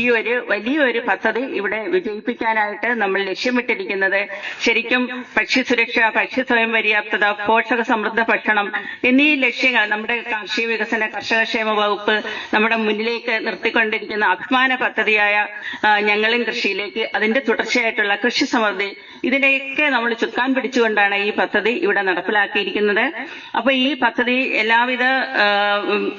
ഈ ഒരു വലിയൊരു പദ്ധതി ഇവിടെ വിജയിപ്പിക്കാനായിട്ട് നമ്മൾ ലക്ഷ്യമിട്ടിരിക്കുന്നത് ശരിക്കും ഭക്ഷ്യ സുരക്ഷ ഭക്ഷ്യ സ്വയം പര്യാപ്തത പോഷക സമൃദ്ധ ഭക്ഷണം എന്നീ ലക്ഷ്യങ്ങൾ നമ്മുടെ കാർഷിക വികസന കർഷക ക്ഷേമ വകുപ്പ് നമ്മുടെ മുന്നിലേക്ക് നിർത്തിക്കൊണ്ടിരിക്കുന്ന അഭിമാന പദ്ധതിയായ ഞങ്ങളും കൃഷിയിലേക്ക് അതിന്റെ തുടർച്ചയായിട്ടുള്ള കൃഷി സമൃദ്ധി ഇതിനെയൊക്കെ നമ്മൾ ചുക്കാൻ പിടിച്ചുകൊണ്ടാണ് ഈ പദ്ധതി ഇവിടെ നടപ്പിലാക്കിയിരിക്കുന്നത്. അപ്പൊ ഈ പദ്ധതി എല്ലാവിധ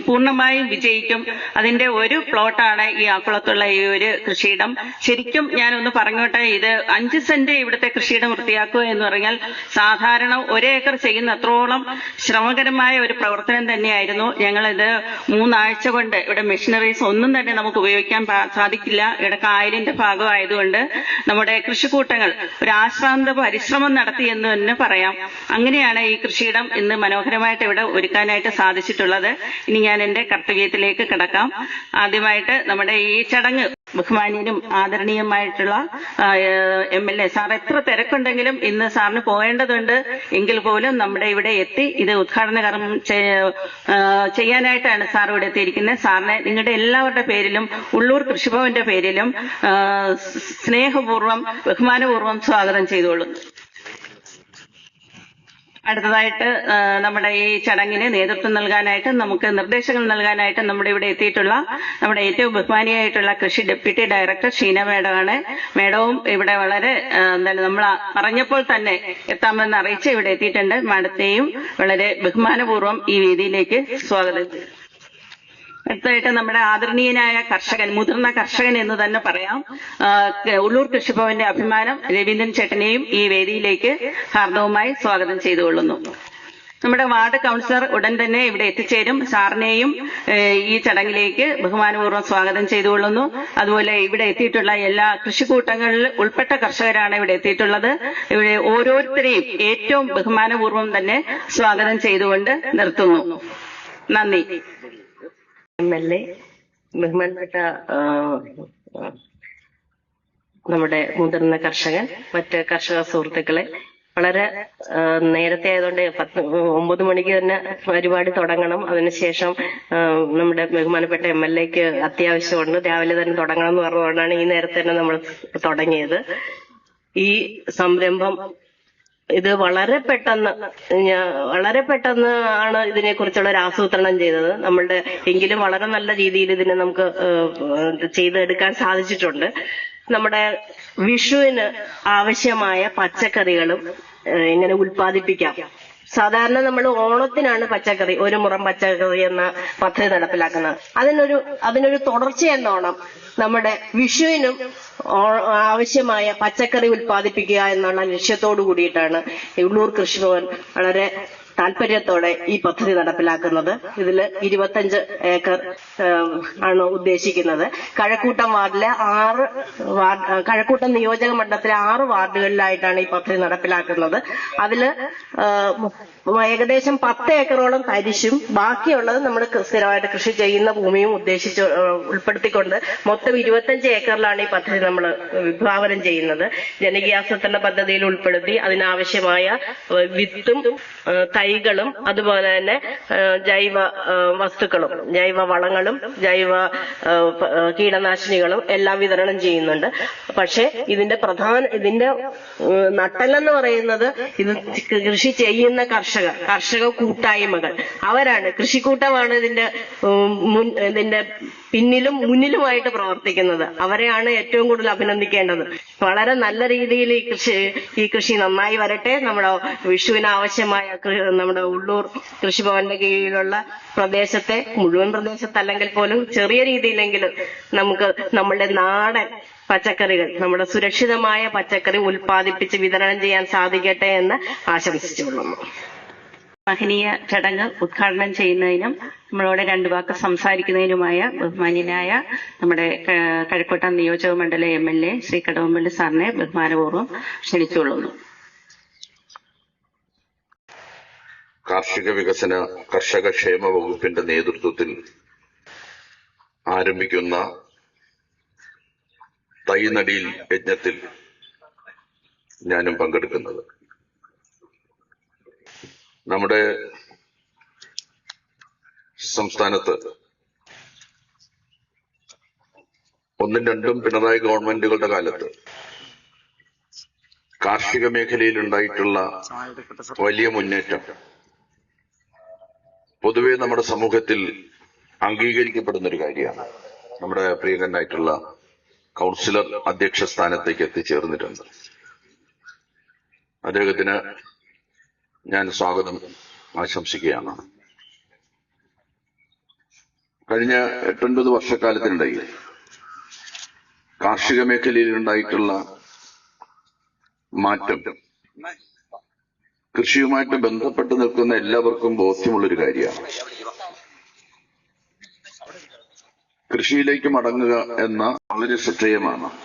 പൂർണമായും വിജയിക്കും. അതിന്റെ ഒരു പ്ലോട്ടാണ് ഈ ആക്കുളത്തുള്ള ഈ ഒരു കൃഷിയിടം. ശരിക്കും ഞാനൊന്ന് പറഞ്ഞോട്ടെ ഇത് അഞ്ച് സെന്റ് ഇവിടുത്തെ കൃഷിയിടം വൃത്തിയാക്കുക എന്ന് പറഞ്ഞാൽ സാധാരണ ഒരേക്കർ ചെയ്യുന്ന അത്രോളം ശ്രമകരമായ ഒരു പ്രവർത്തനം തന്നെയായിരുന്നു. ഞങ്ങളിത് മൂന്നാഴ്ച കൊണ്ട് ഇവിടെ മെഷീനറീസ് ഒന്നും തന്നെ നമുക്ക് ഉപയോഗിക്കാൻ സാധിക്കില്ല. ഇവിടെ കായലിന്റെ ഭാഗമായതുകൊണ്ട് നമ്മുടെ കൃഷിക്കൂട്ടങ്ങൾ ഒരു ആശ്രാന്ത പരിശ്രമം നടത്തി എന്ന് തന്നെ പറയാം. അങ്ങനെയാണ് ഈ കൃഷിയിടം ഇന്ന് മനോഹരമായിട്ട് ഇവിടെ ഒരുക്കാനായിട്ട് സാധിച്ചിട്ടുള്ളത്. ഇനി ഞാൻ എന്റെ കർത്തവ്യത്തിലേക്ക് കിടക്കാം. ആദ്യമായിട്ട് നമ്മുടെ ഈ ചടങ്ങ് ബഹുമാനീയനും ആദരണീയമായിട്ടുള്ള എം എൽ എ. സാർ എത്ര തിരക്കുണ്ടെങ്കിലും ഇന്ന് സാറിന് പോകേണ്ടതുണ്ട്. എങ്കിൽ പോലും നമ്മുടെ ഇവിടെ എത്തി ഇത് ഉദ്ഘാടന കർമ്മം ചെയ്യ- ചെയ്യാനായിട്ടാണ് സാർ ഇവിടെ എത്തിയിരിക്കുന്നത്. സാറിനെ നിങ്ങളുടെ എല്ലാവരുടെ പേരിലും ഉള്ളൂർ കൃഷിഭവന്റെ പേരിലും സ്നേഹപൂർവം ബഹുമാനപൂർവം സ്വാഗതം ചെയ്തോളൂ അടുത്തതായിട്ട് നമ്മുടെ ഈ ചടങ്ങിന് നേതൃത്വം നൽകാനായിട്ട് നമുക്ക് നിർദ്ദേശങ്ങൾ നൽകാനായിട്ട് നമ്മുടെ ഇവിടെ എത്തിയിട്ടുള്ള നമ്മുടെ ഏറ്റവും ബഹുമാനിയായിട്ടുള്ള കൃഷി ഡെപ്യൂട്ടി ഡയറക്ടർ ഷീന മേഡമാണ്. മേഡവും ഇവിടെ വളരെ എന്താണ് നമ്മൾ പറഞ്ഞപ്പോൾ തന്നെ എത്താമെന്ന് അറിയിച്ച് ഇവിടെ എത്തിയിട്ടുണ്ട്. മാഡത്തെയും വളരെ ബഹുമാനപൂർവം ഈ വേദിയിലേക്ക് സ്വാഗതം. ചെയ്യും. അടുത്തതായിട്ട് നമ്മുടെ ആദരണീയനായ കർഷകൻ മുതിർന്ന കർഷകൻ എന്ന് തന്നെ പറയാം. ഉള്ളൂർ കൃഷിഭവന്റെ അഭിമാനം രവീന്ദ്രൻ ചേട്ടനെയും ഈ വേദിയിലേക്ക് ഹാർദവുമായി സ്വാഗതം ചെയ്തുകൊള്ളുന്നു. നമ്മുടെ വാർഡ് കൗൺസിലർ ഉടൻ തന്നെ ഇവിടെ എത്തിച്ചേരും. സാറിനെയും ഈ ചടങ്ങിലേക്ക് ബഹുമാനപൂർവം സ്വാഗതം ചെയ്തുകൊള്ളുന്നു. അതുപോലെ ഇവിടെ എത്തിയിട്ടുള്ള എല്ലാ കൃഷിക്കൂട്ടങ്ങളിൽ ഉൾപ്പെട്ട കർഷകരാണ് ഇവിടെ എത്തിയിട്ടുള്ളത്. ഇവിടെ ഓരോരുത്തരെയും ഏറ്റവും ബഹുമാനപൂർവം തന്നെ സ്വാഗതം ചെയ്തുകൊണ്ട് നിർത്തുന്നു. നന്ദി. എം എൽ എ ബഹുമാനപ്പെട്ട നമ്മുടെ മുതിർന്ന കർഷകൻ മറ്റ് കർഷക സുഹൃത്തുക്കളെ വളരെ നേരത്തെ ആയതുകൊണ്ട് പത്ത് ഒമ്പത് മണിക്ക് തന്നെ പരിപാടി തുടങ്ങണം. അതിനുശേഷം നമ്മുടെ ബഹുമാനപ്പെട്ട എം എൽ എക്ക് അത്യാവശ്യമുണ്ട്. രാവിലെ തന്നെ തുടങ്ങണം എന്ന് പറഞ്ഞുകൊണ്ടാണ് ഈ നേരത്തെ തന്നെ നമ്മൾ തുടങ്ങിയത്. ഈ സംരംഭം ഇത് വളരെ പെട്ടെന്ന് വളരെ പെട്ടെന്ന് ആണ് ഇതിനെ കുറിച്ചുള്ള ഒരു ആസൂത്രണം ചെയ്തത്. നമ്മളുടെ എങ്കിലും വളരെ നല്ല രീതിയിൽ ഇതിനെ നമുക്ക് ചെയ്തെടുക്കാൻ സാധിച്ചിട്ടുണ്ട്. നമ്മുടെ വിഷുവിന് ആവശ്യമായ പച്ചക്കറികളും ഇങ്ങനെ ഉൽപ്പാദിപ്പിക്കാം. സാധാരണ നമ്മൾ ഓണത്തിനാണ് പച്ചക്കറി ഒരു മുറം പച്ചക്കറി എന്ന പദ്ധതി നടപ്പിലാക്കുന്നത്. അതിനൊരു അതിനൊരു തുടർച്ച എന്നോണം നമ്മുടെ വിഷുവിനും ആവശ്യമായ പച്ചക്കറി ഉൽപ്പാദിപ്പിക്കുക എന്നുള്ള ലക്ഷ്യത്തോടു കൂടിയിട്ടാണ് ഉള്ളൂർ കൃഷിഭവൻ വളരെ താല്പര്യത്തോടെ ഈ പദ്ധതി നടപ്പിലാക്കുന്നത്. ഇതിൽ ഇരുപത്തഞ്ച് ഏക്കർ ആണ് ഉദ്ദേശിക്കുന്നത്. കഴക്കൂട്ടം വാർഡിലെ ആറ് വാർഡ് കഴക്കൂട്ടം നിയോജക മണ്ഡലത്തിലെ ആറ് വാർഡുകളിലായിട്ടാണ് ഈ പദ്ധതി നടപ്പിലാക്കുന്നത്. അതിൽ ഏകദേശം പത്ത് ഏക്കറോളം തരിശും ബാക്കിയുള്ളത് നമ്മൾ സ്ഥിരമായിട്ട് കൃഷി ചെയ്യുന്ന ഭൂമിയും ഉദ്ദേശിച്ച് ഉൾപ്പെടുത്തിക്കൊണ്ട് മൊത്തം ഇരുപത്തഞ്ച് ഏക്കറിലാണ് ഈ പദ്ധതി നമ്മൾ വിഭാവനം ചെയ്യുന്നത്. ജനകീയാസൂത്രണ പദ്ധതിയിൽ ഉൾപ്പെടുത്തി അതിനാവശ്യമായ വിത്തും തൈകളും അതുപോലെ തന്നെ ജൈവ വസ്തുക്കളും ജൈവ വളങ്ങളും ജൈവ കീടനാശിനികളും എല്ലാം വിതരണം ചെയ്യുന്നുണ്ട്. പക്ഷെ ഇതിന്റെ പ്രധാന ഇതിന്റെ നട്ടലെന്ന് പറയുന്നത് ഇത് കൃഷി ചെയ്യുന്ന കർഷകർ കർഷക കൂട്ടായ്മകൾ. അവരാണ് കൃഷിക്കൂട്ടമാണ് ഇതിന്റെ മുൻ ഇതിന്റെ പിന്നിലും മുന്നിലുമായിട്ട് പ്രവർത്തിക്കുന്നത്. അവരെയാണ് ഏറ്റവും കൂടുതൽ അഭിനന്ദിക്കേണ്ടത്. വളരെ നല്ല രീതിയിൽ ഈ കൃഷി ഈ കൃഷി നന്നായി വരട്ടെ. നമ്മുടെ വിഷുവിന് ആവശ്യമായ നമ്മുടെ ഉള്ളൂർ കൃഷിഭവന്റെ കീഴിലുള്ള പ്രദേശത്തെ മുഴുവൻ പ്രദേശത്തല്ലെങ്കിൽ പോലും ചെറിയ രീതിയിലെങ്കിലും നമുക്ക് നമ്മളുടെ നാടൻ പച്ചക്കറികൾ നമ്മുടെ സുരക്ഷിതമായ പച്ചക്കറി ഉൽപ്പാദിപ്പിച്ച് വിതരണം ചെയ്യാൻ സാധിക്കട്ടെ എന്ന് ആശംസിച്ചുകൊള്ളുന്നു. മഹനീയ ചടങ്ങ് ഉദ്ഘാടനം ചെയ്യുന്നതിനും നമ്മളോട് രണ്ടു വാക്ക് സംസാരിക്കുന്നതിനുമായ ബഹുമാന്യനായ നമ്മുടെ കഴക്കൂട്ടം നിയോജക മണ്ഡല M L A Shri Kadakampally സാറിനെ ബഹുമാനപൂർവം ക്ഷണിച്ചുകൊള്ളുന്നു. കാർഷിക വികസന കർഷക ക്ഷേമ വകുപ്പിന്റെ നേതൃത്വത്തിൽ ആരംഭിക്കുന്ന തൈനടിയിൽ യജ്ഞത്തിൽ ഞാനും പങ്കെടുക്കുന്നത്. നമ്മുടെ സംസ്ഥാനത്ത് ഒന്നും രണ്ടും പിണറായി ഗവൺമെന്റുകളുടെ കാലത്ത് കാർഷിക മേഖലയിൽ ഉണ്ടായിട്ടുള്ള വലിയ മുന്നേറ്റം പൊതുവെ നമ്മുടെ സമൂഹത്തിൽ അംഗീകരിക്കപ്പെടുന്ന ഒരു കാര്യമാണ്. നമ്മുടെ പ്രിയങ്കനായിട്ടുള്ള കൗൺസിലർ അധ്യക്ഷ സ്ഥാനത്തേക്ക് എത്തിച്ചേർന്നിട്ടുണ്ട്. അദ്ദേഹത്തിന് ഞാൻ സ്വാഗതം. ആശംസിക്കുകയാണ്. കഴിഞ്ഞ എട്ടൊൻപത് വർഷക്കാലത്തിനിടയിൽ കാർഷിക മേഖലയിൽ ഉണ്ടായിട്ടുള്ള മാറ്റം കൃഷിയുമായിട്ട് ബന്ധപ്പെട്ട് നിൽക്കുന്ന എല്ലാവർക്കും ബോധ്യമുള്ളൊരു കാര്യമാണ്. കൃഷിയിലേക്ക് മടങ്ങുക എന്ന വളരെ ശ്രദ്ധേയമാണ്.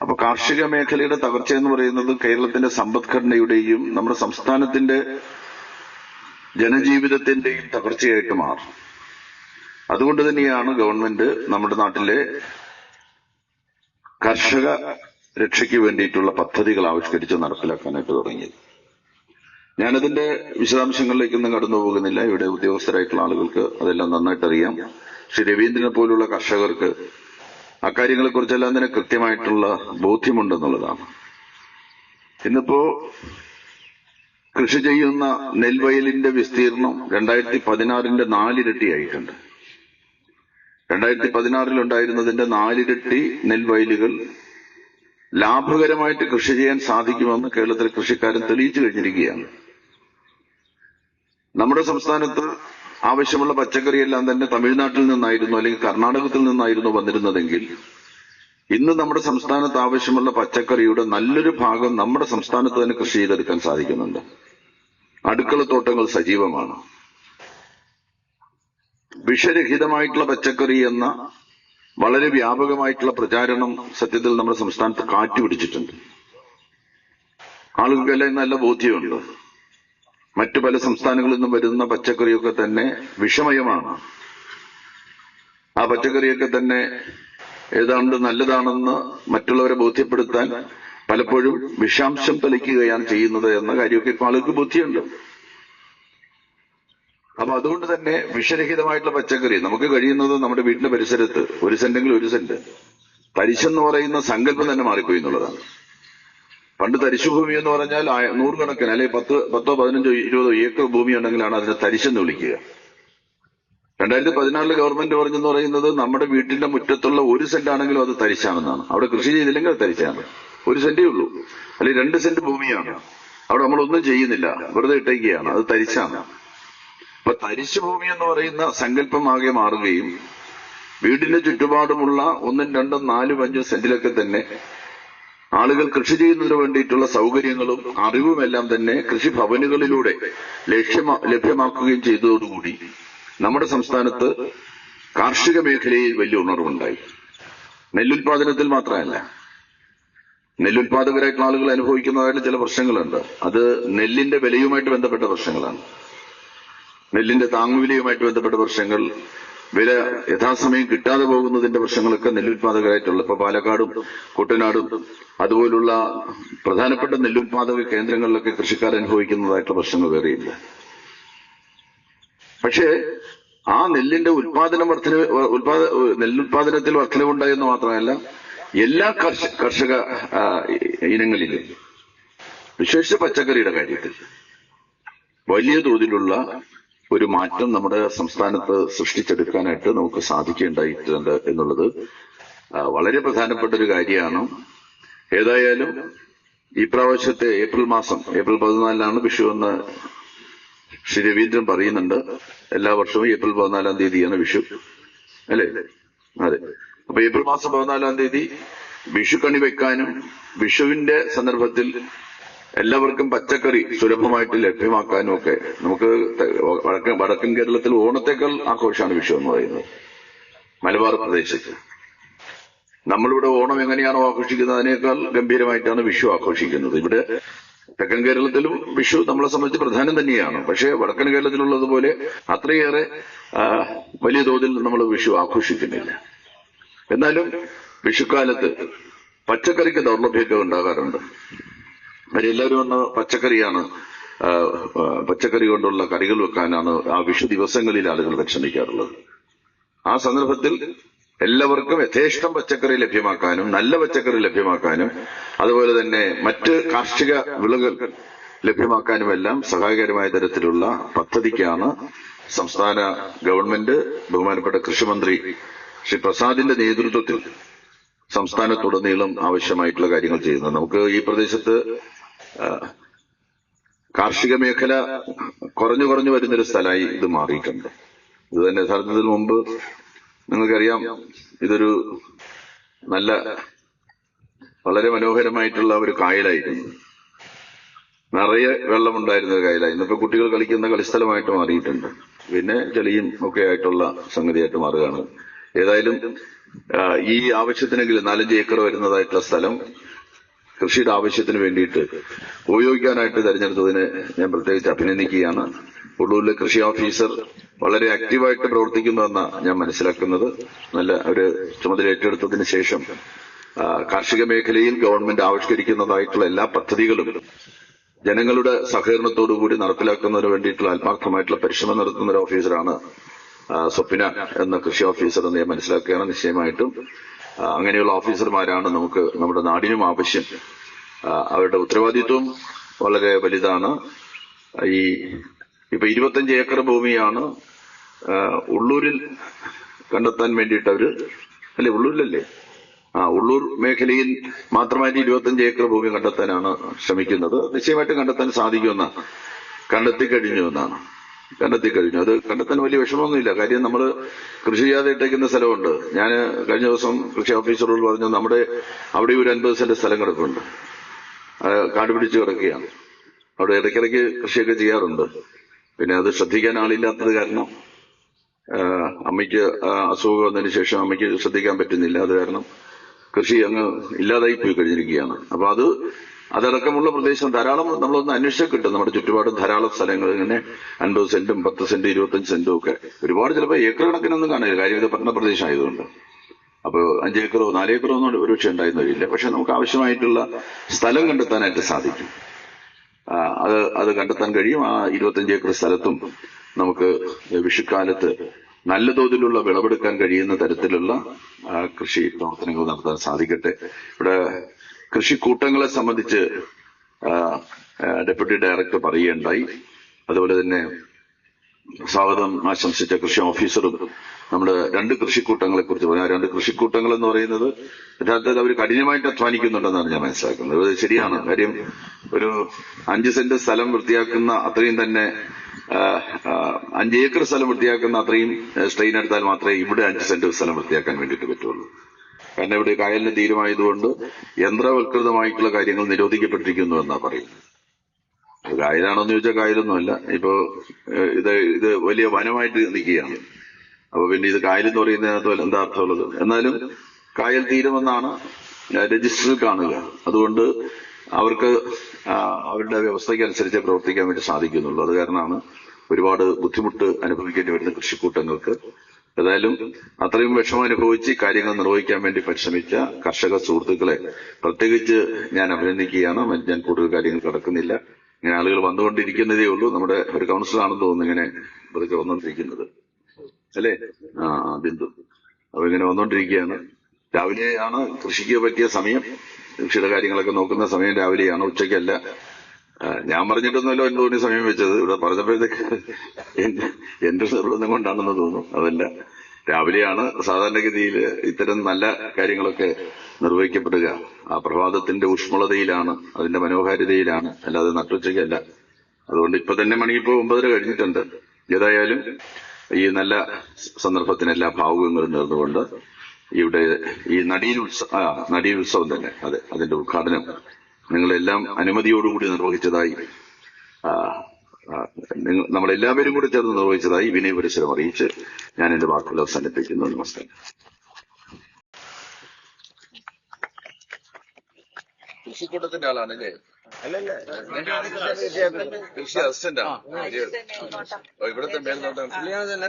അപ്പൊ കാർഷിക മേഖലയുടെ തകർച്ച എന്ന് പറയുന്നത് കേരളത്തിന്റെ സമ്പദ്ഘടനയുടെയും നമ്മുടെ സംസ്ഥാനത്തിന്റെ ജനജീവിതത്തിന്റെയും തകർച്ചയായിട്ട് മാറും. അതുകൊണ്ട് തന്നെയാണ് ഗവൺമെന്റ് നമ്മുടെ നാട്ടിലെ കർഷക രക്ഷയ്ക്ക് വേണ്ടിയിട്ടുള്ള പദ്ധതികൾ ആവിഷ്കരിച്ച് നടപ്പിലാക്കാനായിട്ട് തുടങ്ങിയത്. ഞാനതിന്റെ വിശദാംശങ്ങളിലേക്കൊന്നും കടന്നു പോകുന്നില്ല. ഇവിടെ ഉദ്യോഗസ്ഥരായിട്ടുള്ള ആളുകൾക്ക് അതെല്ലാം നന്നായിട്ട് അറിയാം ശ്രീ രവീന്ദ്രനെ പോലുള്ള കർഷകർക്ക് അക്കാര്യങ്ങളെ കുറിച്ചെല്ലാം തന്നെ കൃത്യമായിട്ടുള്ള ബോധ്യമുണ്ടെന്നുള്ളതാണ്. ഇന്നിപ്പോ കൃഷി ചെയ്യുന്ന നെൽവയലിന്റെ വിസ്തീർണം രണ്ടായിരത്തി പതിനാറിന്റെ നാലിരട്ടിയായിട്ടുണ്ട്. രണ്ടായിരത്തി പതിനാറിൽ ഉണ്ടായിരുന്നതിന്റെ നാലിരട്ടി നെൽവയലുകൾ ലാഭകരമായിട്ട് കൃഷി ചെയ്യാൻ സാധിക്കുമെന്ന് കേരളത്തിലെ കൃഷിക്കാരൻ തെളിയിച്ചു കഴിഞ്ഞിരിക്കുകയാണ്. നമ്മുടെ സംസ്ഥാനത്ത് ആവശ്യമുള്ള പച്ചക്കറിയെല്ലാം തന്നെ തമിഴ്നാട്ടിൽ നിന്നായിരുന്നു അല്ലെങ്കിൽ കർണാടകത്തിൽ നിന്നായിരുന്നു വന്നിരുന്നതെങ്കിൽ ഇന്ന് നമ്മുടെ സംസ്ഥാനത്ത് ആവശ്യമുള്ള പച്ചക്കറിയുടെ നല്ലൊരു ഭാഗം നമ്മുടെ സംസ്ഥാനത്ത് തന്നെ കൃഷി ചെയ്തെടുക്കാൻ സാധിക്കുന്നുണ്ട്. അടുക്കളത്തോട്ടങ്ങൾ സജീവമാണ്. വിഷരഹിതമായിട്ടുള്ള പച്ചക്കറി എന്ന വളരെ വ്യാപകമായിട്ടുള്ള പ്രചാരണം സത്യത്തിൽ നമ്മുടെ സംസ്ഥാനത്ത് കാറ്റുപിടിച്ചിട്ടുണ്ട് ആളുകൾക്കെല്ലാം നല്ല ബോധ്യമുണ്ട്. മറ്റു പല സംസ്ഥാനങ്ങളിൽ നിന്നും വരുന്ന പച്ചക്കറിയൊക്കെ തന്നെ വിഷമയമാണ്. ആ പച്ചക്കറിയൊക്കെ തന്നെ ഏതാണ്ട് നല്ലതാണെന്ന് മറ്റുള്ളവരെ ബോധ്യപ്പെടുത്താൻ പലപ്പോഴും വിഷാംശം തളിക്കുകയാണ് ചെയ്യുന്നത് എന്ന കാര്യമൊക്കെ ഇപ്പൊ ആളുകൾക്ക് ബുദ്ധിയുണ്ട്. അപ്പൊ അതുകൊണ്ട് തന്നെ വിഷരഹിതമായിട്ടുള്ള പച്ചക്കറി നമുക്ക് കഴിയുന്നത് നമ്മുടെ വീടിന്റെ പരിസരത്ത് ഒരു സെന്റെങ്കിൽ ഒരു സെന്റ്. തരിശെന്ന് പറയുന്ന സങ്കല്പം തന്നെ മാറിപ്പോയി എന്നുള്ളതാണ്. പണ്ട് തരിശുഭൂമി എന്ന് പറഞ്ഞാൽ നൂറുകണക്കിന് അല്ലെങ്കിൽ പത്ത് പത്തോ പതിനഞ്ചോ ഇരുപതോ ഏക്കർ ഭൂമി ഉണ്ടെങ്കിലാണ് അതിനെ തരിശെന്ന് വിളിക്കുക. രണ്ടായിരത്തി പതിനാലിൽ ഗവൺമെന്റ് പറഞ്ഞെന്ന് പറയുന്നത് നമ്മുടെ വീട്ടിന്റെ മുറ്റത്തുള്ള ഒരു സെന്റ് ആണെങ്കിലും അത് തരിശാണെന്നാണ് അവിടെ കൃഷി ചെയ്തില്ലെങ്കിൽ അത് തരിശാണ്. ഒരു സെന്റേ ഉള്ളൂ. അല്ലെങ്കിൽ രണ്ട് സെന്റ് ഭൂമിയാണ്. അവിടെ നമ്മളൊന്നും ചെയ്യുന്നില്ല. വെറുതെ ഇട്ടേക്കുകയാണ്. അത് തരിശാണ്. അപ്പൊ തരിശു ഭൂമി എന്ന് പറയുന്ന സങ്കല്പമാകെ മാറുകയും വീടിന്റെ ചുറ്റുപാടുമുള്ള ഒന്നും രണ്ടും നാലും അഞ്ചും സെന്റിലൊക്കെ തന്നെ ആളുകൾ കൃഷി ചെയ്യുന്നതിന് വേണ്ടിയിട്ടുള്ള സൗകര്യങ്ങളും അറിവും എല്ലാം തന്നെ കൃഷിഭവനുകളിലൂടെ ലഭ്യമാക്കുകയും ചെയ്തതോടുകൂടി നമ്മുടെ സംസ്ഥാനത്ത് കാർഷിക മേഖലയിൽ വലിയ ഉണർവുണ്ടായി. നെല്ലുൽപാദനത്തിൽ മാത്രമല്ല നെല്ലുൽപാദകരായിട്ടുള്ള ആളുകൾ അനുഭവിക്കുന്നതായിട്ട് ചില പ്രശ്നങ്ങളുണ്ട്. അത് നെല്ലിന്റെ വിലയുമായിട്ട് ബന്ധപ്പെട്ട പ്രശ്നങ്ങളാണ്. നെല്ലിന്റെ താങ്ങുവിലയുമായിട്ട് ബന്ധപ്പെട്ട പ്രശ്നങ്ങൾ വില യഥാസമയം കിട്ടാതെ പോകുന്നതിന്റെ പ്രശ്നങ്ങളൊക്കെ നെല്ലുൽപാദകരായിട്ടുള്ള ഇപ്പൊ പാലക്കാടും കുട്ടനാടും അതുപോലുള്ള പ്രധാനപ്പെട്ട നെല്ലുൽപാദക കേന്ദ്രങ്ങളിലൊക്കെ കൃഷിക്കാർ അനുഭവിക്കുന്നതായിട്ടുള്ള പ്രശ്നങ്ങൾ വേറെയില്ല. പക്ഷേ ആ നെല്ലിന്റെ ഉൽപാദനം വർധന ഉൽപാദ നെല്ലുൽപാദനത്തിൽ വർധനവുണ്ടായെന്ന് മാത്രമല്ല എല്ലാ കർഷക ഇനങ്ങളിലും വിശേഷിച്ച് പച്ചക്കറിയുടെ കാര്യത്തിൽ വലിയ തോതിലുള്ള ഒരു മാറ്റം നമ്മുടെ സംസ്ഥാനത്ത് സൃഷ്ടിച്ചെടുക്കാനായിട്ട് നമുക്ക് സാധിക്കേണ്ടായിട്ടുണ്ട് എന്നുള്ളത് വളരെ പ്രധാനപ്പെട്ട ഒരു കാര്യമാണ്. ഏതായാലും ഈ പ്രാവശ്യത്തെ ഏപ്രിൽ മാസം ഏപ്രിൽ പതിനാലിനാണ് വിഷു എന്ന് ശ്രീ രവീന്ദ്രൻ പറയുന്നുണ്ട്. എല്ലാ വർഷവും ഏപ്രിൽ പതിനാലാം തീയതിയാണ് വിഷു. അല്ലേ? അതെ. അപ്പൊ ഏപ്രിൽ മാസം പതിനാലാം തീയതി വിഷുക്കണി വെക്കാനും വിഷുവിന്റെ സന്ദർഭത്തിൽ എല്ലാവർക്കും പച്ചക്കറി സുലഭമായിട്ട് ലഭ്യമാക്കാനും ഒക്കെ നമുക്ക് വടക്കൻ വടക്കൻ കേരളത്തിൽ ഓണത്തേക്കാൾ ആഘോഷമാണ് വിഷു എന്ന് പറയുന്നത്. മലബാർ പ്രദേശത്ത്. നമ്മളിവിടെ ഓണം എങ്ങനെയാണോ ആഘോഷിക്കുന്നത് അതിനേക്കാൾ ഗംഭീരമായിട്ടാണ് വിഷു ആഘോഷിക്കുന്നത്. ഇവിടെ തെക്കൻ കേരളത്തിലും വിഷു നമ്മളെ സംബന്ധിച്ച് പ്രധാനം തന്നെയാണ്. പക്ഷേ വടക്കൻ കേരളത്തിലുള്ളതുപോലെ അത്രയേറെ വലിയ തോതിൽ നമ്മൾ വിഷു ആഘോഷിക്കുന്നില്ല. എന്നാലും വിഷുക്കാലത്ത് പച്ചക്കറിക്ക് ദൗർലഭ്യമൊക്കെ ഉണ്ടാകാറുണ്ട്. അവരെല്ലാവരും വന്ന പച്ചക്കറിയാണ് പച്ചക്കറി കൊണ്ടുള്ള കറികൾ വെക്കാനാണ് ആ വിഷു ദിവസങ്ങളിൽ ആളുകൾ പരിശ്രമിക്കാറുള്ളത് ആ സന്ദർഭത്തിൽ എല്ലാവർക്കും യഥേഷ്ടം പച്ചക്കറി ലഭ്യമാക്കാനും നല്ല പച്ചക്കറി ലഭ്യമാക്കാനും അതുപോലെ തന്നെ മറ്റ് കാർഷിക വിളകൾ ലഭ്യമാക്കാനുമെല്ലാം സഹായകരമായ തരത്തിലുള്ള പദ്ധതിക്കാണ് സംസ്ഥാന ഗവൺമെന്റ് ബഹുമാനപ്പെട്ട കൃഷിമന്ത്രി ശ്രീ പ്രസാദിന്റെ നേതൃത്വത്തിൽ സംസ്ഥാനത്തുടനീളം ആവശ്യമായിട്ടുള്ള കാര്യങ്ങൾ ചെയ്യുന്നത്. നമുക്ക് ഈ പ്രദേശത്ത് കാർഷിക മേഖല കുറഞ്ഞു കുറഞ്ഞു വരുന്നൊരു സ്ഥലമായി ഇത് മാറിയിട്ടുണ്ട്. ഇത് തന്നെ യഥാർത്ഥത്തിൽ മുമ്പ് നിങ്ങൾക്കറിയാം ഇതൊരു നല്ല വളരെ മനോഹരമായിട്ടുള്ള ഒരു കായലായിരുന്നു. നിറയെ വെള്ളമുണ്ടായിരുന്ന ഒരു കായലായി. ഇന്നിപ്പോ കുട്ടികൾ കളിക്കുന്ന കളിസ്ഥലമായിട്ട് മാറിയിട്ടുണ്ട്. പിന്നെ ചെളിയും ഒക്കെ ആയിട്ടുള്ള സംഗതിയായിട്ട് മാറുകയാണ്. ഏതായാലും ഈ ആവശ്യത്തിനെങ്കിലും നാലഞ്ച് ഏക്കർ വരുന്നതായിട്ടുള്ള സ്ഥലം കൃഷിയുടെ ആവശ്യത്തിന് വേണ്ടിയിട്ട് ഉപയോഗിക്കാനായിട്ട് തെരഞ്ഞെടുത്തതിന് ഞാൻ പ്രത്യേകിച്ച് അഭിനന്ദിക്കുകയാണ്. ഉള്ളൂരിലെ കൃഷി ഓഫീസർ വളരെ ആക്റ്റീവായിട്ട് പ്രവർത്തിക്കുന്നുവെന്ന ഞാൻ മനസ്സിലാക്കുന്നത്. നല്ല ഒരു ചുമതല ഏറ്റെടുത്തതിന് ശേഷം കാർഷിക മേഖലയിൽ ഗവൺമെന്റ് ആവിഷ്കരിക്കുന്നതായിട്ടുള്ള എല്ലാ പദ്ധതികളും ജനങ്ങളുടെ സഹകരണത്തോടുകൂടി നടപ്പിലാക്കുന്നതിന് വേണ്ടിയിട്ടുള്ള ആത്മാർത്ഥമായിട്ടുള്ള പരിശ്രമം നടത്തുന്ന ഒരു ഓഫീസറാണ് സ്വപ്ന എന്ന കൃഷി ഓഫീസർ എന്ന് ഞാൻ മനസ്സിലാക്കുകയാണ്. നിശ്ചയമായിട്ടും അങ്ങനെയുള്ള ഓഫീസർമാരാണ് നമുക്ക് നമ്മുടെ നാടിനും ആവശ്യം. അവരുടെ ഉത്തരവാദിത്വം വളരെ വലുതാണ്. ഈ ഇപ്പൊ ഇരുപത്തഞ്ച് ഏക്കർ ഭൂമിയാണ് ഉള്ളൂരിൽ കണ്ടെത്താൻ വേണ്ടിയിട്ട് അവർ അല്ലെ ഉള്ളൂരിലല്ലേ? ആ ഉള്ളൂർ മേഖലയിൽ മാത്രമായിട്ട് ഇരുപത്തഞ്ച് ഏക്കർ ഭൂമി കണ്ടെത്താനാണ് ശ്രമിക്കുന്നത്. നിശ്ചയമായിട്ടും കണ്ടെത്താൻ സാധിക്കുമെന്നാണ്. കണ്ടെത്തി കഴിഞ്ഞു എന്നാണ്. കണ്ടെത്തി കഴിഞ്ഞു. അത് കണ്ടെത്താൻ വലിയ വിഷമമൊന്നുമില്ല. കാര്യം നമ്മൾ കൃഷി ചെയ്യാതെ ഇട്ടേക്കുന്ന സ്ഥലമുണ്ട്. ഞാൻ കഴിഞ്ഞ ദിവസം കൃഷി ഓഫീസറോട് പറഞ്ഞു നമ്മുടെ അവിടെ ഒരു അൻപത് സെന്റ് സ്ഥലം കിടപ്പുണ്ട്. അത് കാട് പിടിച്ച് കിടക്കുകയാണ്. അവിടെ ഇടയ്ക്കിടയ്ക്ക് കൃഷിയൊക്കെ ചെയ്യാറുണ്ട്. പിന്നെ അത് ശ്രദ്ധിക്കാൻ ആളില്ലാത്തത് കാരണം അമ്മയ്ക്ക് അസുഖം വന്നതിന് ശേഷം അമ്മയ്ക്ക് ശ്രദ്ധിക്കാൻ പറ്റുന്നില്ല. അത് കാരണം കൃഷി അങ്ങ് ഇല്ലാതായി പോയി കഴിഞ്ഞിരിക്കുകയാണ്. അപ്പൊ അത് അതടക്കമുള്ള പ്രദേശം ധാരാളം നമ്മളൊന്ന് അന്വേഷിച്ചാൽ കിട്ടും. നമ്മുടെ ചുറ്റുപാടും ധാരാളം സ്ഥലങ്ങൾ ഇങ്ങനെ അൻപത് സെന്റും പത്ത് സെന്റ് ഇരുപത്തഞ്ച് സെന്റും ഒക്കെ ഒരുപാട് ചിലപ്പോൾ ഏക്കർ കണക്കിനൊന്നും കാണില്ല. കാര്യം ഇത് പട്ടണ പ്രദേശം ആയതുകൊണ്ട് അപ്പോൾ അഞ്ചേക്കറോ നാലേക്കറോ ഒന്നും ഒരു പക്ഷേ ഉണ്ടായിരുന്നു വരില്ല പക്ഷെ നമുക്ക് ആവശ്യമായിട്ടുള്ള സ്ഥലം കണ്ടെത്താനായിട്ട് സാധിക്കും. അത് അത് കണ്ടെത്താൻ കഴിയും. ആ ഇരുപത്തഞ്ച് ഏക്കർ സ്ഥലത്തും നമുക്ക് വിഷുക്കാലത്ത് നല്ല തോതിലുള്ള വിളവെടുക്കാൻ കഴിയുന്ന തരത്തിലുള്ള കൃഷി പ്രവർത്തനങ്ങൾ നടത്താൻ സാധിക്കട്ടെ. ഇവിടെ കൃഷിക്കൂട്ടങ്ങളെ സംബന്ധിച്ച് ഡെപ്യൂട്ടി ഡയറക്ടർ പറയുകയുണ്ടായി. അതുപോലെ തന്നെ സ്വാഗതം ആശംസിച്ച കൃഷി ഓഫീസറും നമ്മുടെ രണ്ട് കൃഷിക്കൂട്ടങ്ങളെ കുറിച്ച് പറഞ്ഞു രണ്ട് കൃഷിക്കൂട്ടങ്ങൾ എന്ന് പറയുന്നത് യഥാർത്ഥത്തിൽ അവർ കഠിനമായിട്ട് അധ്വാനിക്കുന്നുണ്ടെന്നാണ് ഞാൻ മനസ്സിലാക്കുന്നത്. അത് ശരിയാണ്. കാര്യം ഒരു അഞ്ച് സെന്റ് സ്ഥലം വൃത്തിയാക്കുന്ന അത്രയും തന്നെ അഞ്ച് ഏക്കർ സ്ഥലം വൃത്തിയാക്കുന്ന അത്രയും സ്ട്രെയിൻ എടുത്താൽ മാത്രമേ ഇവിടെ അഞ്ച് സെന്റ് സ്ഥലം വൃത്തിയാക്കാൻ വേണ്ടിയിട്ട് പറ്റുള്ളൂ. കാരണം ഇവിടെ കായലിന്റെ തീരമായതുകൊണ്ട് യന്ത്രവൽകൃതമായിട്ടുള്ള കാര്യങ്ങൾ നിരോധിക്കപ്പെട്ടിരിക്കുന്നു എന്നാ പറയുന്നത്. കായലാണോന്ന് ചോദിച്ചാൽ കായലൊന്നുമല്ല. ഇപ്പോ ഇത് ഇത് വലിയ വനമായിട്ട് നിൽക്കുകയാണ്. അപ്പൊ പിന്നെ ഇത് കായൽ എന്ന് പറയുന്നതിനകത്ത് എന്താ അർത്ഥമുള്ളത്? എന്നാലും കായൽ തീരുമെന്നാണ് രജിസ്റ്ററിൽ കാണുക. അതുകൊണ്ട് അവർക്ക് അവരുടെ വ്യവസ്ഥയ്ക്ക് അനുസരിച്ച് പ്രവർത്തിക്കാൻ വേണ്ടി സാധിക്കുന്നുള്ളൂ. അത് കാരണമാണ് ഒരുപാട് ബുദ്ധിമുട്ട് അനുഭവിക്കേണ്ടി വരുന്ന കൃഷിക്കൂട്ടങ്ങൾക്ക് ഏതായാലും അത്രയും വിഷമം അനുഭവിച്ച് കാര്യങ്ങൾ നിർവഹിക്കാൻ വേണ്ടി പരിശ്രമിച്ച കർഷക സുഹൃത്തുക്കളെ പ്രത്യേകിച്ച് ഞാൻ അഭിനന്ദിക്കുകയാണ്. ഞാൻ കൂടുതൽ കാര്യങ്ങൾ കിടക്കുന്നില്ല. ഇങ്ങനെ ആളുകൾ വന്നുകൊണ്ടിരിക്കുന്നതേ ഉള്ളൂ. നമ്മുടെ ഒരു കൗൺസിലാണെന്ന് തോന്നുന്നു ഇങ്ങനെ പതുക്കെ വന്നുകൊണ്ടിരിക്കുന്നത്. അല്ലേ? ആ ബിന്ദു. അപ്പൊ ഇങ്ങനെ വന്നുകൊണ്ടിരിക്കുകയാണ്. രാവിലെയാണ് കൃഷിക്ക് പറ്റിയ സമയം. കൃഷിയുടെ കാര്യങ്ങളൊക്കെ നോക്കുന്ന സമയം രാവിലെയാണ്. ഉച്ചയ്ക്കല്ല. ഞാൻ പറഞ്ഞിട്ടൊന്നുമല്ലോ എന്റെ തോന്നി സമയം വെച്ചത്. ഇവിടെ പറഞ്ഞപ്പോഴത്തേക്ക് എന്റെ നിർബന്ധം കൊണ്ടാണെന്ന് തോന്നുന്നു അതല്ല രാവിലെയാണ് സാധാരണഗതിയിൽ ഇത്തരം നല്ല കാര്യങ്ങളൊക്കെ നിർവഹിക്കപ്പെടുക. ആ പ്രഭാതത്തിന്റെ ഊഷ്മളതയിലാണ് അതിന്റെ മനോഹാരിതയിലാണ്. അല്ലാതെ നട്ടുച്ചയ്ക്കല്ല. അതുകൊണ്ട് ഇപ്പൊ തന്നെ മണി ഇപ്പോ ഒമ്പതര കഴിഞ്ഞിട്ടുണ്ട്. ഏതായാലും ഈ നല്ല സന്ദർഭത്തിന് എല്ലാ ഭാവുകങ്ങളും നേർന്നുകൊണ്ട് ഇവിടെ ഈ നടീൽ ഉത്സവം നടീൽ ഉത്സവം തന്നെ അതെ അതിന്റെ ഉദ്ഘാടനം നിങ്ങളെല്ലാം അനുമതിയോടുകൂടി നിർവഹിച്ചതായി നമ്മളെല്ലാവരും കൂടി ചേർന്ന് നിർവഹിച്ചതായി വിനയപരിസരം അറിയിച്ച് ഞാൻ എന്റെ വാക്കുകൾ അവസാനിപ്പിക്കുന്നു. നമസ്കാരം. കൃഷിക്കൂട്ടത്തിന്റെ ആളാണല്ലേ കൃഷി അസിസ്റ്റന്റ് ഇവിടുത്തെ മേൽനോട്ടം. പുള്ളിയാണ് തന്നെ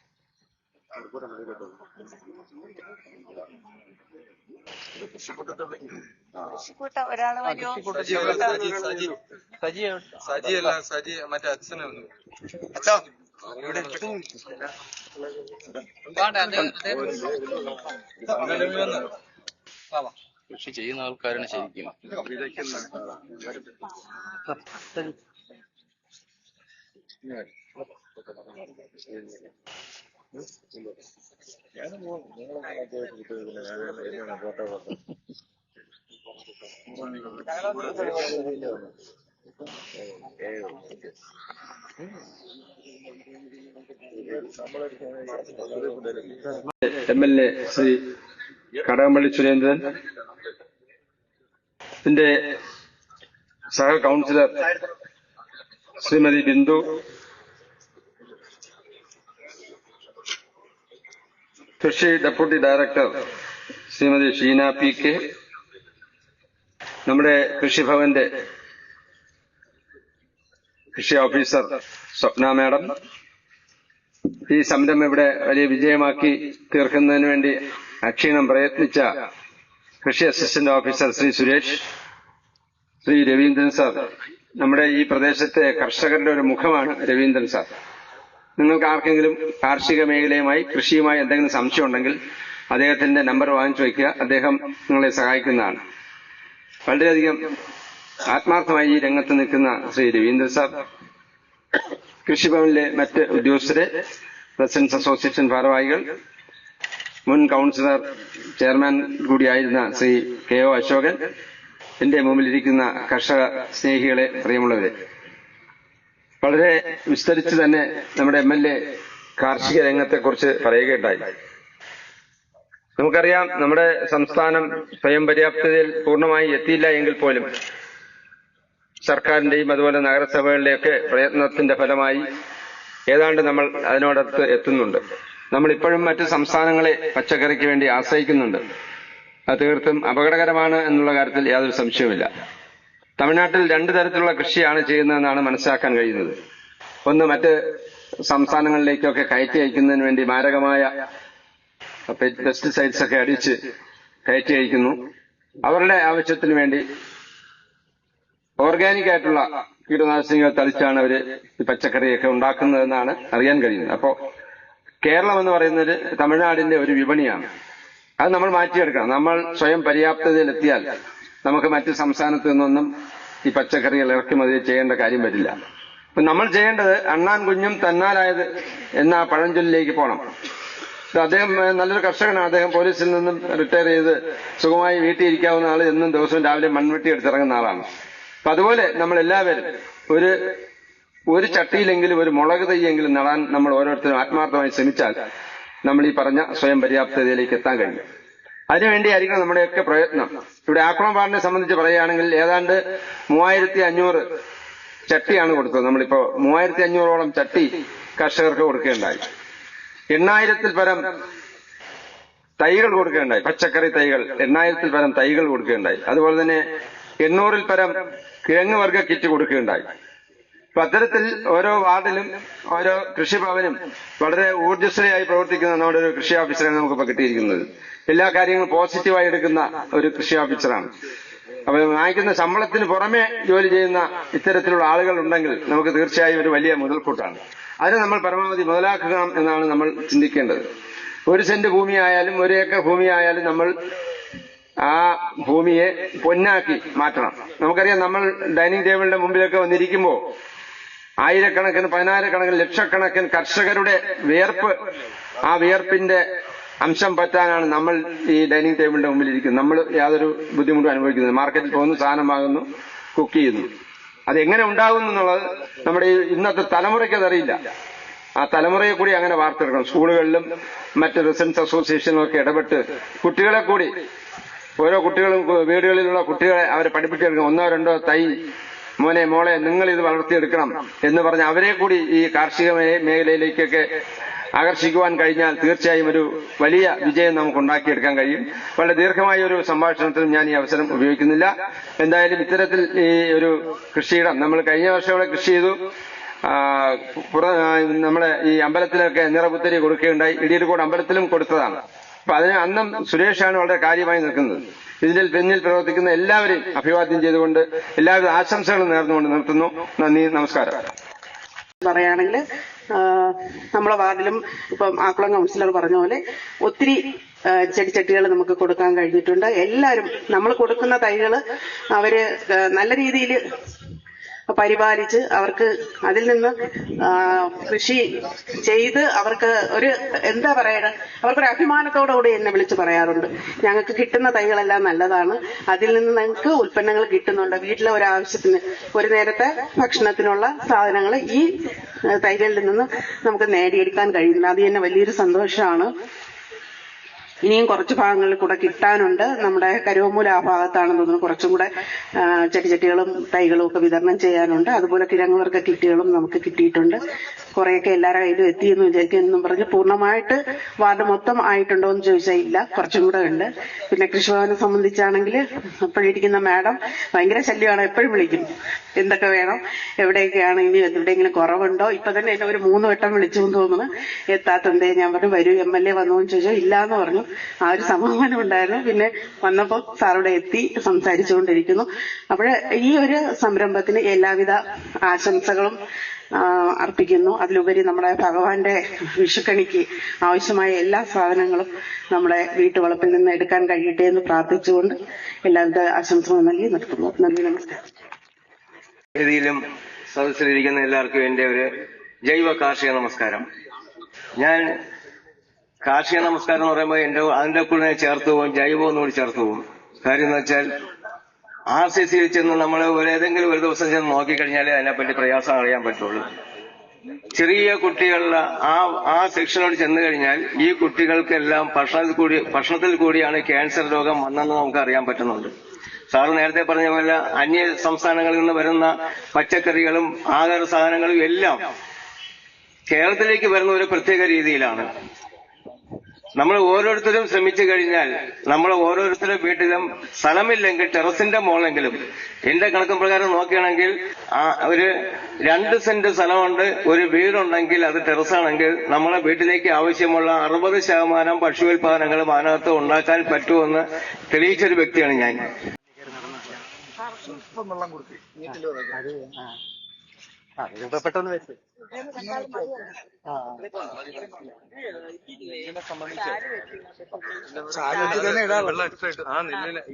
ഒരാൾ വരുമോ സജി അല്ല സജി മറ്റേ അച്ഛനെ ഒന്ന് അച്ഛാ. ഇവിടെ കൃഷി ചെയ്യുന്ന ആൾക്കാരാണ് ശരിക്കും. M L A Shri Kadakampally Surendran. ഇതിന്റെ സഹ കൗൺസിലർ ശ്രീമതി ബിന്ദു. കൃഷി deputy director Shrimati Sheena P K. നമ്മുടെ കൃഷിഭവന്റെ കൃഷി ഓഫീസർ സ്വപ്ന മാഡം. ഈ സംരംഭം ഇവിടെ വലിയ വിജയമാക്കി തീർക്കുന്നതിന് വേണ്ടി അക്ഷീണം പ്രയത്നിച്ച കൃഷി assistant officer Shri Suresh Shri Ravindran sir. നമ്മുടെ ഈ പ്രദേശത്തെ കർഷകരുടെ ഒരു മുഖമാണ് രവീന്ദ്രൻ സാർ. നിങ്ങൾക്ക് ആർക്കെങ്കിലും കാർഷിക മേഖലയുമായി കൃഷിയുമായി എന്തെങ്കിലും സംശയം ഉണ്ടെങ്കിൽ അദ്ദേഹത്തിന്റെ നമ്പർ വാങ്ങിച്ചു വയ്ക്കുക. അദ്ദേഹം നിങ്ങളെ സഹായിക്കുന്നതാണ്. വളരെയധികം ആത്മാർത്ഥമായി ഈ രംഗത്ത് നിൽക്കുന്ന ശ്രീ രവീന്ദ്ര സാർ കൃഷിഭവനിലെ മറ്റ് ഉദ്യോഗസ്ഥരെ റെസിഡൻസ് അസോസിയേഷൻ ഭാരവാഹികൾ മുൻ കൗൺസിലർ ചെയർമാൻ കൂടിയായിരുന്ന ശ്രീ കെ ഒ അശോകൻ എന്റെ മുമ്പിലിരിക്കുന്ന കർഷക സ്നേഹികളെ പ്രിയമുള്ളവരെ വളരെ വിസ്തരിച്ച് തന്നെ നമ്മുടെ എം എൽ എ കാർഷിക രംഗത്തെക്കുറിച്ച് പറയുകയുണ്ടായി. നമുക്കറിയാം നമ്മുടെ സംസ്ഥാനം സ്വയം പര്യാപ്തതയിൽ പൂർണമായി എത്തിയില്ല എങ്കിൽ പോലും സർക്കാരിന്റെയും അതുപോലെ നഗരസഭകളുടെയൊക്കെ പ്രയത്നത്തിന്റെ ഫലമായി ഏതാണ്ട് നമ്മൾ അതിനോടടുത്ത് എത്തുന്നുണ്ട്. നമ്മൾ ഇപ്പോഴും മറ്റ് സംസ്ഥാനങ്ങളെ പച്ചക്കറിക്ക് വേണ്ടി ആശ്രയിക്കുന്നുണ്ട്. അത് തീർത്തും അപകടകരമാണ് എന്നുള്ള കാര്യത്തിൽ യാതൊരു സംശയവുമില്ല. തമിഴ്നാട്ടിൽ രണ്ട് തരത്തിലുള്ള കൃഷിയാണ് ചെയ്യുന്നതെന്നാണ് മനസ്സിലാക്കാൻ കഴിയുന്നത്. ഒന്ന് മറ്റ് സംസ്ഥാനങ്ങളിലേക്കൊക്കെ കയറ്റി അയക്കുന്നതിന് വേണ്ടി മാരകമായ പെസ്റ്റിസൈഡ്സ് ഒക്കെ അടിച്ച് കയറ്റി അയക്കുന്നു. അവരുടെ ആവശ്യത്തിന് വേണ്ടി ഓർഗാനിക് ആയിട്ടുള്ള കീടനാശിനികൾ തളിച്ചാണ് അവർ ഈ പച്ചക്കറിയൊക്കെ ഉണ്ടാക്കുന്നതെന്നാണ് അറിയാൻ കഴിയുന്നത്. അപ്പോ കേരളം എന്ന് പറയുന്നത് തമിഴ്നാടിന്റെ ഒരു വിപണിയാണ്. അത് നമ്മൾ മാറ്റിയെടുക്കണം. നമ്മൾ സ്വയം പര്യാപ്തതയിലെത്തിയാൽ നമുക്ക് മറ്റു സംസ്ഥാനത്ത് നിന്നൊന്നും ഈ പച്ചക്കറികൾ ഇറക്കുമതി ചെയ്യേണ്ട കാര്യം വരില്ല. അപ്പൊ നമ്മൾ ചെയ്യേണ്ടത് അണ്ണാൻ കുഞ്ഞും തന്നാലായത് എന്ന ആ പഴഞ്ചൊല്ലിലേക്ക് പോകണം അദ്ദേഹം നല്ലൊരു കർഷകനാണ്. അദ്ദേഹം പോലീസിൽ നിന്നും റിട്ടയർ ചെയ്ത് സുഖമായി വീട്ടിൽ ഇരിക്കാവുന്ന ആൾ എന്നും ദിവസവും രാവിലെ മൺവെട്ടി എടുത്തിറങ്ങുന്ന ആളാണ്. അപ്പൊ അതുപോലെ നമ്മൾ എല്ലാവരും ഒരു ഒരു ചട്ടിയിലെങ്കിലും ഒരു മുളക് തൈയെങ്കിലും നടാൻ നമ്മൾ ഓരോരുത്തരും ആത്മാർത്ഥമായി ശ്രമിച്ചാൽ നമ്മൾ ഈ പറഞ്ഞ സ്വയം പര്യാപ്തതയിലേക്ക് എത്താൻ കഴിയും. അതിനുവേണ്ടിയായിരിക്കണം നമ്മുടെയൊക്കെ പ്രയത്നം. ഇവിടെ ആക്രമണം പാടിനെ സംബന്ധിച്ച് പറയുകയാണെങ്കിൽ ഏതാണ്ട് മൂവായിരത്തി അഞ്ഞൂറ് ചട്ടിയാണ് കൊടുത്തത്. നമ്മളിപ്പോ മൂവായിരത്തി അഞ്ഞൂറോളം ചട്ടി കർഷകർക്ക് കൊടുക്കുകയുണ്ടായി എണ്ണായിരത്തിൽ പരം തൈകൾ കൊടുക്കുകയുണ്ടായി പച്ചക്കറി തൈകൾ എണ്ണായിരത്തിൽ പരം തൈകൾ കൊടുക്കുകയുണ്ടായി അതുപോലെ തന്നെ എണ്ണൂറിൽ പരം കിഴങ്ങ് വർഗ കിറ്റ് കൊടുക്കുകയുണ്ടായി അത്തരത്തിൽ ഓരോ വാർഡിലും ഓരോ കൃഷിഭവനും വളരെ ഊർജസ്വലയായി പ്രവർത്തിക്കുന്ന നമ്മുടെ ഒരു കൃഷി ഓഫീസറാണ് നമുക്കിപ്പോ കിട്ടിയിരിക്കുന്നത്. എല്ലാ കാര്യങ്ങളും പോസിറ്റീവായി എടുക്കുന്ന ഒരു കൃഷി ഓഫീസറാണ്. അപ്പൊ വാങ്ങിക്കുന്ന ശമ്പളത്തിന് പുറമെ ജോലി ചെയ്യുന്ന ഇത്തരത്തിലുള്ള ആളുകൾ ഉണ്ടെങ്കിൽ നമുക്ക് തീർച്ചയായും ഒരു വലിയ മുതൽക്കൂട്ടാണ്. അതിനെ നമ്മൾ പരമാവധി മുതലാക്കുക എന്നാണ് നമ്മൾ ചിന്തിക്കേണ്ടത്. ഒരു സെന്റ് ഭൂമി ആയാലും ഒരു ഏക്കർ ഭൂമി ആയാലും നമ്മൾ ആ ഭൂമിയെ പൊന്നാക്കി മാറ്റണം. നമുക്കറിയാം നമ്മൾ ഡൈനിങ് ടേബിളിന്റെ മുമ്പിലൊക്കെ വന്നിരിക്കുമ്പോൾ ആയിരക്കണക്കിന് പതിനായിരക്കണക്കിന് ലക്ഷക്കണക്കിന് കർഷകരുടെ വിയർപ്പ്. ആ വിയർപ്പിന്റെ അംശം പറ്റാനാണ് നമ്മൾ ഈ ഡൈനിങ് ടേബിളിന്റെ മുമ്പിൽ ഇരിക്കുന്നത് നമ്മൾ യാതൊരു ബുദ്ധിമുട്ടും അനുഭവിക്കുന്നത് മാർക്കറ്റിൽ പോകുന്നു സാധനം വാങ്ങുന്നു കുക്ക് ചെയ്യുന്നു. അതെങ്ങനെ ഉണ്ടാകുന്നു എന്നുള്ളത് നമ്മുടെ ഇന്നത്തെ തലമുറയ്ക്ക് അതറിയില്ല. ആ തലമുറയെ കൂടി അങ്ങനെ വാർത്തെടുക്കണം. സ്കൂളുകളിലും മറ്റ് റെസിഡൻസ് അസോസിയേഷനും ഒക്കെ ഇടപെട്ട് കുട്ടികളെ കൂടി ഓരോ കുട്ടികളും വീടുകളിലുള്ള കുട്ടികളെ അവരെ പഠിപ്പിച്ചെടുക്കണം. ഒന്നോ രണ്ടോ തൈ മോനെ മോളെ നിങ്ങൾ ഇത് വളർത്തിയെടുക്കണം എന്ന് പറഞ്ഞ് അവരെ കൂടി ഈ കാർഷിക മേഖലയിലേക്കൊക്കെ ആകർഷിക്കുവാൻ കഴിഞ്ഞാൽ തീർച്ചയായും ഒരു വലിയ വിജയം നമുക്ക് ഉണ്ടാക്കിയെടുക്കാൻ കഴിയും. വളരെ ദീർഘമായ ഒരു സംഭാഷണത്തിനും ഞാൻ ഈ അവസരം ഉപയോഗിക്കുന്നില്ല. എന്തായാലും ഇത്തരത്തിൽ ഈ ഒരു കൃഷിയിടം നമ്മൾ കഴിഞ്ഞ വർഷം ഇവിടെ കൃഷി ചെയ്തു. നമ്മുടെ ഈ അമ്പലത്തിലൊക്കെ നിറപുത്തരി കൊടുക്കുകയുണ്ടായി. ഇടിയർക്കോട് അമ്പലത്തിലും കൊടുത്തതാണ്. അതിന് അന്നും സുരേഷാണ് വളരെ കാര്യമായി നിൽക്കുന്നത്. ഇതിന്റെ പിന്നിൽ പ്രവർത്തിക്കുന്ന എല്ലാവരെയും അഭിവാദ്യം ചെയ്തുകൊണ്ട് എല്ലാവിധ ആശംസകളും നേർന്നുകൊണ്ട് നിർത്തുന്നു. നന്ദി നമസ്കാരം. പറയുകയാണെങ്കിൽ നമ്മളെ വാർഡിലും ഇപ്പം ആക്കുളം കൗൺസിലർ പറഞ്ഞ പോലെ ഒത്തിരി ചെടിച്ചട്ടികൾ നമുക്ക് കൊടുക്കാൻ കഴിഞ്ഞിട്ടുണ്ട്. എല്ലാവരും നമ്മൾ കൊടുക്കുന്ന തൈകൾ അവർ നല്ല രീതിയിൽ പരിപാലിച്ച് അവർക്ക് അതിൽ നിന്ന് കൃഷി ചെയ്ത് അവർക്ക് ഒരു എന്താ പറയുക അവർക്കൊരു അഭിമാനത്തോടു കൂടി എന്നെ വിളിച്ച് പറയാറുണ്ട്. ഞങ്ങൾക്ക് കിട്ടുന്ന തൈകളെല്ലാം നല്ലതാണ്. അതിൽ നിന്ന് ഞങ്ങൾക്ക് ഉൽപ്പന്നങ്ങൾ കിട്ടുന്നുണ്ട്. വീട്ടിലെ ഒരു ആവശ്യത്തിന് ഒരു നേരത്തെ ഭക്ഷണത്തിനുള്ള സാധനങ്ങൾ ഈ തൈകളിൽ നിന്ന് നമുക്ക് നേടിയെടുക്കാൻ കഴിയുന്നുണ്ട് അത് തന്നെ വലിയൊരു സന്തോഷമാണ്. ഇനിയും കുറച്ച് ഭാഗങ്ങളിൽ കൂടെ കിട്ടാനുണ്ട്. നമ്മുടെ കരുവമൂല ആ ഭാഗത്താണെന്ന് തോന്നുന്നു. കുറച്ചും കൂടെ ചെടിച്ചട്ടികളും തൈകളും ഒക്കെ വിതരണം ചെയ്യാനുണ്ട്. അതുപോലെ കിഴങ്ങുവർഗ കിറ്റുകളും നമുക്ക് കിട്ടിയിട്ടുണ്ട്. കുറെയൊക്കെ എല്ലാവരുടെ കയ്യിലും എത്തിയെന്ന് വിചാരിക്കുമെന്നും പറഞ്ഞ് പൂർണമായിട്ട് വാർഡ് മൊത്തം ആയിട്ടുണ്ടോ എന്ന് ചോദിച്ചാൽ ഇല്ല. കുറച്ചും കൂടെ ഉണ്ട്. പിന്നെ കൃഷിഭവനെ സംബന്ധിച്ചാണെങ്കിൽ ഇപ്പോഴിരിക്കുന്ന മാഡം ഭയങ്കര ശല്യമാണ്. എപ്പോഴും വിളിക്കും. എന്തൊക്കെ വേണം? എവിടെയൊക്കെയാണ് ഇനി എവിടെയെങ്കിലും കുറവുണ്ടോ? ഇപ്പൊ തന്നെ എന്നെ ഒരു മൂന്ന് വട്ടം വിളിച്ചു എന്ന് തോന്നുന്നു. എത്താത്തണ്ടേ ഞാൻ പറഞ്ഞു വരൂ എം എൽ എ വന്നു എന്ന് ചോദിച്ചാൽ ഇല്ല എന്ന് പറഞ്ഞു. ആ ഒരു സമാധാനം ഉണ്ടായിരുന്നു. പിന്നെ വന്നപ്പോൾ സാറിവിടെ എത്തി സംസാരിച്ചുകൊണ്ടിരിക്കുന്നു. അപ്പോൾ ഈ ഒരു സംരംഭത്തിന് എല്ലാവിധ ആശംസകളും അർപ്പിക്കുന്നു. അതിലുപരി നമ്മുടെ ഭഗവാന്റെ വിഷുക്കണിക്ക് ആവശ്യമായ എല്ലാ സാധനങ്ങളും നമ്മുടെ വീട്ടുവളപ്പിൽ നിന്ന് എടുക്കാൻ കഴിയട്ടെ എന്ന് പ്രാർത്ഥിച്ചുകൊണ്ട് എല്ലാവിധ ആശംസകളും നൽകി നിർത്തുന്നു. നന്ദി നമസ്കാരം. സദസ്സിലിരിക്കുന്ന എല്ലാവർക്കും എന്റെ ഒരു ജൈവ കാർഷിക നമസ്കാരം. ഞാൻ കാർഷിക നമസ്കാരം എന്ന് പറയുമ്പോൾ എന്റെ അതിന്റെ കൂടെ ചേർത്ത് പോകും ജൈവം കൂടി ചേർത്ത് പോകും. കാര്യം എന്ന് വെച്ചാൽ ആർ സി സിയിൽ ചെന്ന് നമ്മൾ ഏതെങ്കിലും ഒരു ദിവസം ചെന്ന് നോക്കിക്കഴിഞ്ഞാലേ അതിനെപ്പറ്റി പ്രയാസം അറിയാൻ പറ്റുള്ളൂ. ചെറിയ കുട്ടികളുടെ ആ ആ സെക്ഷനോട് ചെന്ന് കഴിഞ്ഞാൽ ഈ കുട്ടികൾക്കെല്ലാം ഭക്ഷണത്തിൽ കൂടി ഭക്ഷണത്തിൽ കൂടിയാണ് ക്യാൻസർ രോഗം വന്നെന്ന് നമുക്ക് അറിയാൻ പറ്റുന്നുണ്ട്. സാറ് നേരത്തെ പറഞ്ഞ പോലെ അന്യ സംസ്ഥാനങ്ങളിൽ നിന്ന് വരുന്ന പച്ചക്കറികളും ആഹാര സാധനങ്ങളും എല്ലാം കേരളത്തിലേക്ക് വരുന്ന ഒരു പ്രത്യേക രീതിയിലാണ്. നമ്മൾ ഓരോരുത്തരും ശ്രമിച്ചു കഴിഞ്ഞാൽ നമ്മൾ ഓരോരുത്തരുടെ വീട്ടിലും സ്ഥലമില്ലെങ്കിൽ ടെറസിന്റെ മോളെങ്കിലും എന്റെ കണക്കും പ്രകാരം നോക്കുകയാണെങ്കിൽ ഒരു രണ്ട് സെന്റ് സ്ഥലമുണ്ട് ഒരു വീടുണ്ടെങ്കിൽ അത് ടെറസാണെങ്കിൽ നമ്മളെ വീട്ടിലേക്ക് ആവശ്യമുള്ള അറുപത് ശതമാനം ഭക്ഷ്യോൽപാദനങ്ങളും അതിനകത്ത് ഉണ്ടാക്കാൻ പറ്റുമെന്ന് തെളിയിച്ചൊരു വ്യക്തിയാണ് ഞാൻ വെള്ളം കൊടുക്കും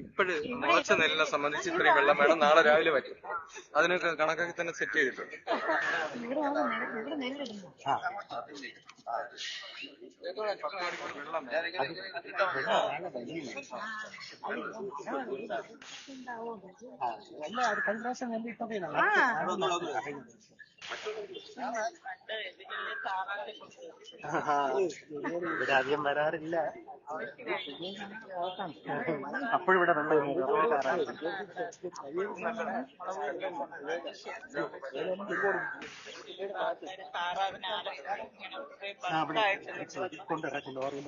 ഇപ്പോഴ് നെല്ലിനെ സംബന്ധിച്ച് ഇത്രയും വെള്ളം വേണം നാളെ രാവിലെ വരും. അതിനൊക്കെ കണക്കാക്കി തന്നെ സെറ്റ് ചെയ്തിട്ടുണ്ട്. ഇവിടെ അധികം വരാറില്ല അപ്പോഴിവിടെ വെള്ളം കൊണ്ടിറക്കി ലോറിയിൽ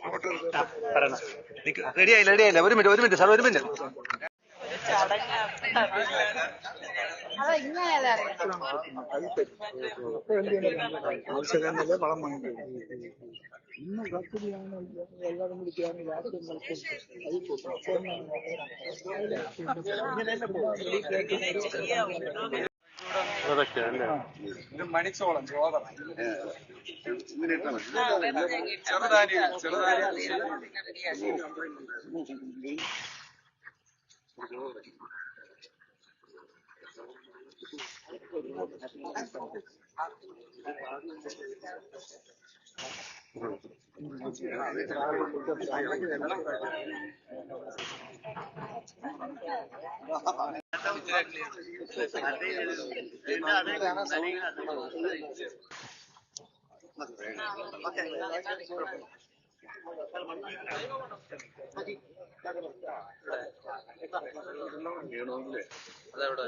ഇവിടെ ആയില്ല റെഡിയായില്ല റെഡിയായില്ല ഒരു മിനിറ്റ് ഒരു മിനിറ്റ് സാർ ഒരു മിനിറ്റ് അതൊക്കെ അല്ലേ ഇത് മണിച്ചോളം ചോദറ ചെറുതാരി ചെറുതാരി Thank you. വേണമെങ്കിലേ അതവിടെ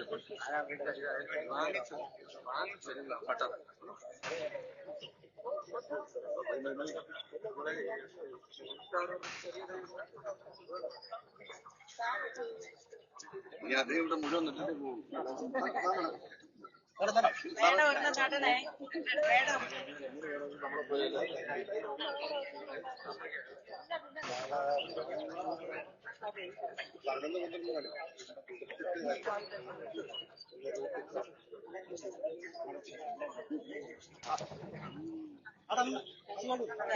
വാങ്ങിച്ചു വാങ്ങിച്ചില്ല പട്ടണം വാങ്ങിച്ചിരുന്ന പെട്ടെന്ന് ഇനി അത് ഇവിടെ മുഴുവൻ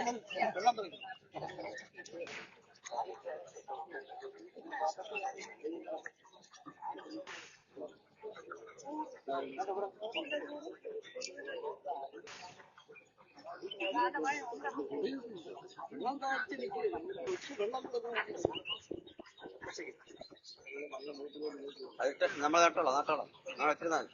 നിന്നിട്ട് പോകും നമ്മൾ നട്ടോളാം നട്ടോളാം. നാളെ വെച്ചിരുന്നാൽ